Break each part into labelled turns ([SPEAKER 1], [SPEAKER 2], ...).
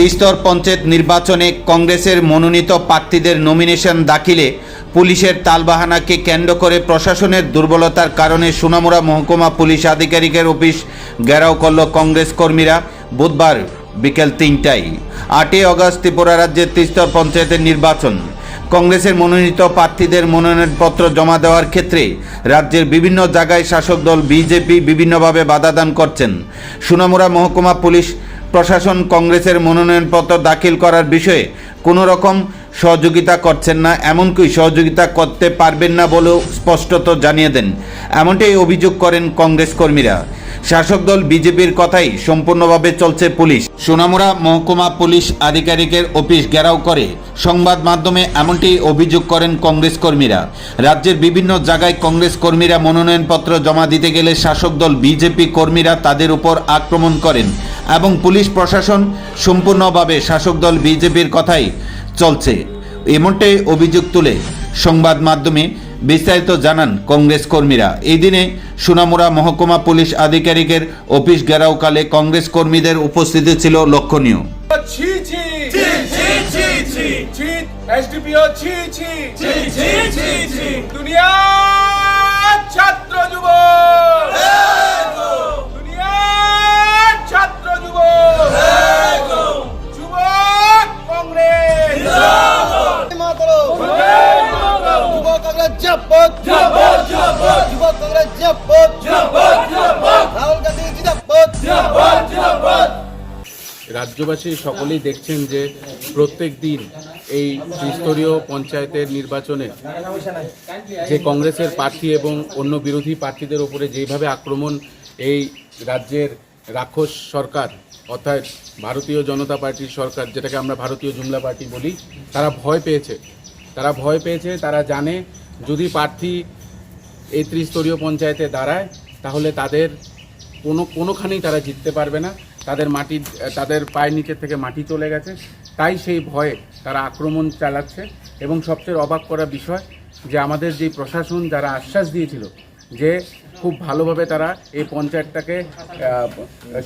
[SPEAKER 1] ত্রিস্তর পঞ্চায়েত নির্বাচনে কংগ্রেসের মনোনীত প্রার্থীদের নমিনেশন দাখিলে পুলিশের তালবাহানাকে কেন্দ্র করে প্রশাসনের দুর্বলতার কারণে সোনামুড়া মহকুমা পুলিশ আধিকারিকের অফিস ঘেরাও করল কংগ্রেস কর্মীরা বুধবার বিকেল তিনটায়। আটই অগস্ট ত্রিপুরা রাজ্যের ত্রিস্তর পঞ্চায়েতের নির্বাচন। কংগ্রেসের মনোনীত প্রার্থীদের মনোনয়নপত্র জমা দেওয়ার ক্ষেত্রে রাজ্যের বিভিন্ন জায়গায় শাসক দল, বিজেপি বিভিন্নভাবে বাধাদান করছেন। সোনামুড়া মহকুমা পুলিশ প্রশাসন কংগ্রেসের মনোনয়নপত্র দাখিল করার বিষয়ে কোনো রকম সহযোগিতা করছেন না, এমনকি সহযোগিতা করতে পারবেন না বলেও স্পষ্টত জানিয়ে দেন। এমনটাই অভিযোগ করেন কংগ্রেস কর্মীরা। শাসক দল বিজেপির কথাই সম্পূর্ণভাবে চলছে পুলিশ। সোনামুড়া মহকুমা পুলিশ আধিকারিকের অফিস ঘেরাও করে সংবাদ মাধ্যমে এমনটি অভিযোগ করেন কংগ্রেস কর্মীরা। রাজ্যের বিভিন্ন জায়গায় কংগ্রেস কর্মীরা মনোনয়নপত্র জমা দিতে গেলে শাসক দল বিজেপি কর্মীরা তাদের উপর আক্রমণ করেন এবং পুলিশ প্রশাসন সম্পূর্ণভাবে শাসক দল বিজেপির কথাই চলছে। এমনটাই অভিযোগ তুলে সংবাদ মাধ্যমে বিস্তারিত জানান কংগ্রেস কর্মীরা এই দিনে সোনামুড়া মহকুমা পুলিশ আধিকারিকের অফিস ঘেরাওকালে কংগ্রেস কর্মীদের উপস্থিতি ছিল লক্ষণীয়
[SPEAKER 2] এসডিপিও ছি ছি
[SPEAKER 3] ছি ছি ছি ছি
[SPEAKER 4] রাজ্যবাসী সকলেই দেখছেন যে প্রত্যেক দিন এই ত্রিস্তরীয় পঞ্চায়েতের নির্বাচনে যে কংগ্রেসের প্রার্থী এবং অন্য বিরোধী প্রার্থীদের ওপরে যেভাবে আক্রমণ এই রাজ্যের রাক্ষস সরকার অর্থাৎ ভারতীয় জনতা পার্টির সরকার যেটাকে আমরা ভারতীয় জুমলা পার্টি বলি তারা ভয় পেয়েছে। তারা ভয় পেয়েছে তারা জানে যদি প্রার্থী এই ত্রিস্তরীয় পঞ্চায়েতে দাঁড়ায়, তাহলে তাদের কোনো, কোনোখানেই তারা জিততে পারবে না। তাদের মাটি, তাদের পায়ের নিচের থেকে মাটি চলে গেছে। তাই সেই ভয়ে তারা আক্রমণ চালাচ্ছে। এবং সবচেয়ে অবাক করা বিষয় যে আমাদের যে প্রশাসন যারা আশ্বাস দিয়েছিল যে খুব ভালোভাবে তারা এই পঞ্চায়েতটাকে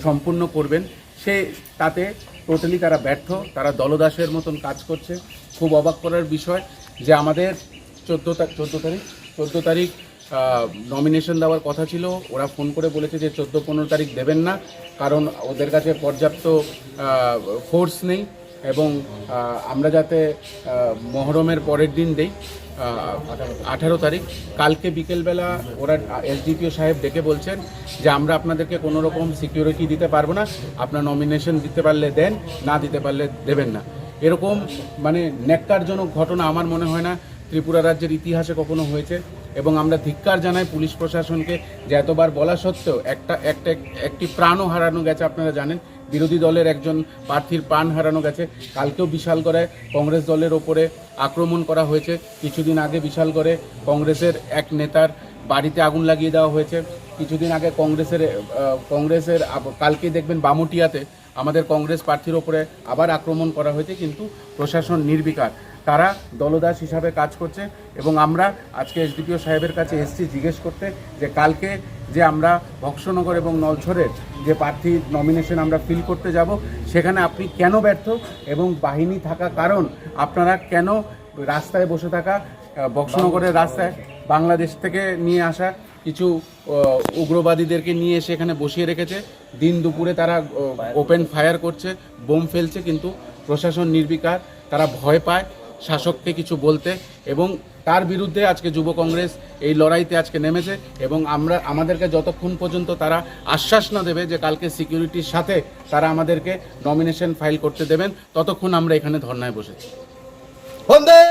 [SPEAKER 4] সম্পূর্ণ করবেন, সে, তাতে টোটালি তারা ব্যর্থ, তারা দলদাসের মতন কাজ করছে। খুব অবাক করার বিষয় যে আমাদের চোদ্দ চোদ্দ তারিখ চোদ্দ তারিখ নমিনেশন দেওয়ার কথা ছিল, ওরা ফোন করে বলেছে যে চোদ্দ পনেরো তারিখ দেবেন না, কারণ ওদের কাছে পর্যাপ্ত ফোর্স নেই এবং আমরা যাতে মহরমের পরের দিন দেই আঠারো তারিখ। কালকে বিকেলবেলা ওরা এসডিপিও সাহেব ডেকে বলছেন যে আমরা আপনাদেরকে কোনো রকম সিকিউরিটি দিতে পারব না, আপনার নমিনেশন দিতে পারলে দেন, না দিতে পারলে দেবেন না। এরকম মানে ন্যাক্কারজনক ঘটনা আমার মনে হয় না, ত্রিপুরা রাজ্যের ইতিহাসে কখনো হয়েছে। এবং আমরা ধিক্কার জানাই পুলিশ প্রশাসনকে যে এতবার বলা সত্ত্বেও একটা একটা, একটি প্রাণও হারানো গেছে, আপনারা জানেন। বিরোধী দলের একজন প্রার্থীর প্রাণ হারানো গেছে। কালকেও বিশালগড়ে কংগ্রেস দলের ওপরে আক্রমণ করা হয়েছে। কিছুদিন আগে বিশালগড়ে কংগ্রেসের এক নেতার বাড়িতে আগুন লাগিয়ে দেওয়া হয়েছে। কিছুদিন আগে কংগ্রেসের কংগ্রেসের কালকে দেখবেন বামুটিয়াতে আমাদের কংগ্রেস প্রার্থীর ওপরে আবার আক্রমণ করা হয়েছে, কিন্তু প্রশাসন নির্বিকার। তারা দলদাস হিসাবে কাজ করছে এবং আমরা আজকে এসডিপিও সাহেবের কাছে এসছি জিজ্ঞেস করতে যে কালকে যে আমরা ভক্সনগর এবং নলছরের যে প্রার্থী নমিনেশন আমরা ফিল করতে যাব সেখানে আপনি কেন ব্যর্থ এবং বাহিনী থাকা কারণ আপনারা কেন রাস্তায় বসে থাকা বক্সনগরের রাস্তায় বাংলাদেশ থেকে নিয়ে আসা কিছু উগ্রবাদীদেরকে নিয়ে এসে এখানে বসিয়ে রেখেছে। দিন দুপুরে তারা ওপেন ফায়ার করছে বোম ফেলছে কিন্তু প্রশাসন নির্বিকার তারা ভয় পায়। শাসককে কিছু বলতে এবং তার বিরুদ্ধে আজকে যুব কংগ্রেস এই লড়াইতে আজকে নেমেছে এবং আমরা, আমাদেরকে যতক্ষণ পর্যন্ত তারা আশ্বাস না দেবে যে কালকে সিকিউরিটির সাথে তারা আমাদেরকে নমিনেশন ফাইল করতে দেবেন, ততক্ষণ আমরা এখানে ধর্নায় বসেছি।